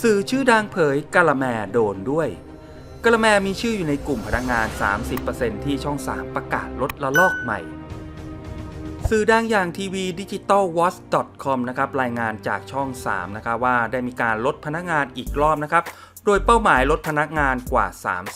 สื่อชื่อดังเผยกะละแมโดนด้วยกะละแมมีชื่ออยู่ในกลุ่มพนักงาน 30%ที่ช่อง 3 ประกาศลดละลอกใหม่ สื่อดังอย่างทีวีดิจิตอลวอ c ด .com นะครับรายงานจากช่อง 3 นะครับว่าได้มีการลดพนักงานอีกรอบนะครับ โดยเป้าหมายลดพนักงานกว่า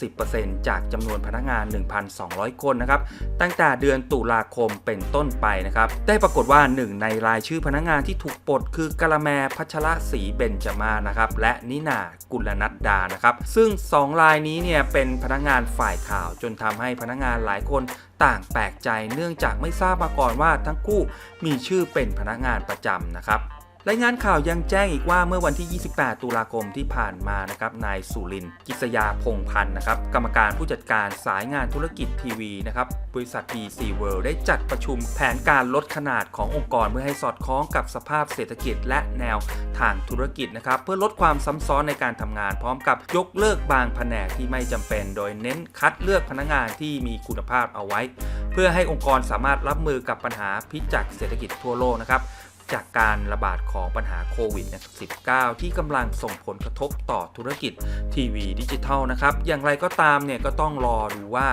30%จากจำนวนพนักงาน 1,200 คนนะครับ ตั้งแต่เดือนตุลาคมเป็นต้นไปนะครับ ได้ปรากฏว่าหนึ่งในรายชื่อพนักงานที่ถูกปลดคือกะละแมพัชระศรีเบญจมานะครับ และนินากุลนัดดานะครับ ซึ่ง 2 รายนี้เนี่ยเป็นพนักงานฝ่ายข่าวจนทำให้พนักงานหลายคนต่างแปลกใจเนื่องจากไม่ทราบมาก่อนว่าทั้งคู่มีชื่อเป็นพนักงานประจำนะครับ รายงานข่าวยังแจ้งอีกว่าเมื่อวันที่ 28 ตุลาคมที่ผ่านมานะครับนายสุรินทร์กิษยาพงพันธ์นะครับกรรมการผู้จัดการสายงานธุรกิจทีวีนะครับบริษัท BC World ได้จัดประชุมแผนการลดขนาดขององค์กรเพื่อให้สอดคล้องกับสภาพเศรษฐกิจและแนวทางธุรกิจนะครับเพื่อลดความซ้ำซ้อนในการทำงาน พร้อมกับยกเลิกบางแผนกที่ไม่จำเป็น โดยเน้นคัดเลือกพนักงานที่มีคุณภาพเอาไว้ เพื่อให้องค์กรสามารถรับมือกับปัญหาพิษจากเศรษฐกิจทั่วโลกนะครับ จากการระบาดของปัญหาโควิด -19 ที่กำลังส่งผลกระทบต่อธุรกิจทีวีดิจิทัลนะครับ อย่างไรก็ตามเนี่ยก็ต้องรอดูว่า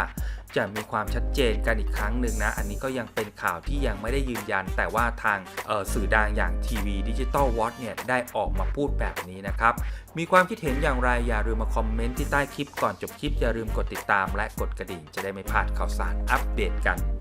จะมีความชัดเจนกันอีกครั้งหนึ่งนะ อันนี้ก็ยังเป็นข่าวที่ยังไม่ได้ยืนยัน แต่ว่าทางออสื่อดังอย่างทีวีดิจิทัลวอทเนี่ย ได้ออกมาพูดแบบนี้นะครับ มีความคิดเห็นอย่างไร อย่าลืมมาคอมเมนต์ที่ใต้คลิปก่อนจบคลิป อย่าลืมกดติดตามและกดกระดิ่งจะได้ไม่พลาดข่าวสารอัปเดตกัน